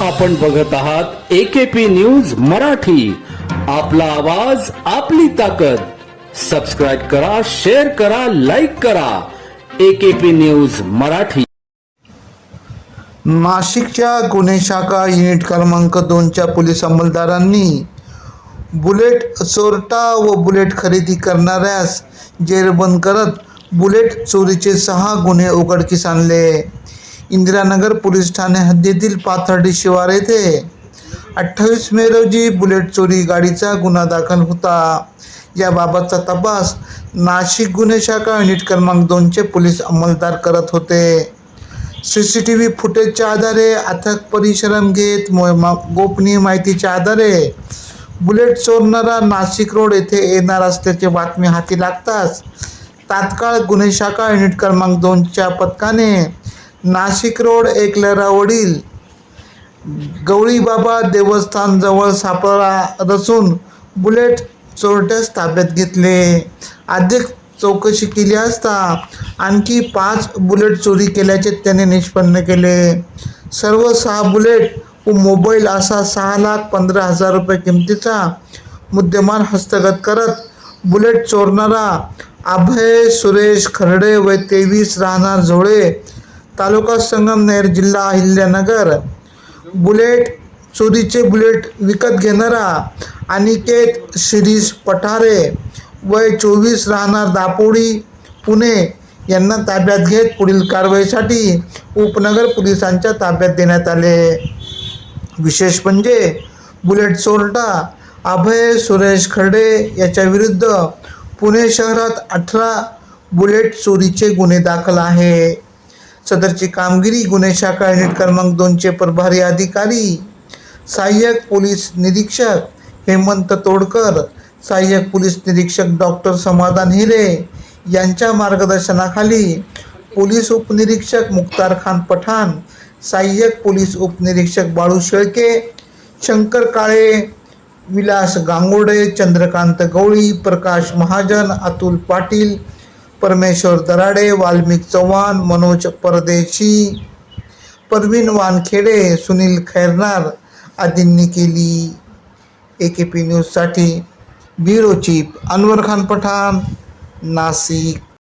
आपण बघत आहात एकेपी न्यूज मराठी. आपला आवाज आपली ताकद. सबस्क्राईब करा शेअर करा लाईक करा. AKP news Marathi. नाशिकच्या गुन्हे शाखा युनिट क्रमांक दोनच्या पोलीस अंमलदारांनी बुलेट चोरटा व बुलेट खरेदी करणाऱ्यास जेरबंद करत बुलेट चोरीचे सहा गुन्हे उघडकीस आणले. इंदिरानगर पोलीस ठाणे हद्दीतील पाथर्डी शिवार येथे अठ्ठावीस मे रोजी बुलेट चोरी गाडीचा गुन्हा दाखल होता. याबाबतचा तपास नाशिक गुन्हे शाखा युनिट क्रमांक दोनचे पोलीस अंमलदार करत होते. सी सी टी व्ही फुटेजच्या आधारे अथक परिश्रम घेत मो- मा- गोपनीय माहितीच्या आधारे बुलेट चोरणारा नाशिक रोड येथे येणार असल्याची बातमी हाती लागताच तात्काळ गुन्हे शाखा युनिट क्रमांक दोनच्या पथकाने नाशिक रोड एकलरावडील गवळीबाबा देवस्थानजवळ सापळा रचून बुलेट चोरट्यास ताब्यात घेतले. अधिक चौकशी केली असता आणखी पाच बुलेट चोरी केल्याचे त्याने निष्पन्न केले. सर्व सहा बुलेट व मोबाईल असा सहा लाख पंधरा हजार रुपये किमतीचा मुद्देमाल हस्तगत करत बुलेट चोरणारा अभय सुरेश खर्डे व तेवीस राहणार झोळे तालुका संगमनेर जिल्हा अहिल्यानगर. बुलेट चोरीचे बुलेट विकत घेणारा अनिकेत शिरीष पठारे. वय चोवीस राहणार दापोडी पुणे. यांना ताब्यात घेत पुढील कारवाईसाठी उपनगर पोलिसांच्या ताब्यात देण्यात आले. विशेष म्हणजे बुलेट चोरटा अभय सुरेश खर्डे याच्याविरुद्ध पुणे शहरात अठरा बुलेट चोरीचे गुन्हे दाखल आहे. सदरची कामगिरी गुन्हे शाखा युनिट क्रमांक दोनचे प्रभारी अधिकारी सहाय्यक पोलीस निरीक्षक हेमंत तोडकर सहाय्यक पोलीस निरीक्षक डॉक्टर समाधान हिरे यांच्या मार्गदर्शनाखाली पोलीस उपनिरीक्षक मुख्तार खान पठाण सहाय्यक पोलीस उपनिरीक्षक बाळू शेळके शंकर काळे विलास गांगोडे चंद्रकांत गवळी प्रकाश महाजन अतुल पाटील परमेश्वर दराडे वाल्मिक चव्हाण मनोज परदेशी परवीन वानखेडे सुनील खैरनार आदींनी केली. ए के पी न्यूजसाठी ब्युरो चीफ अनवर खान पठाण नाशिक.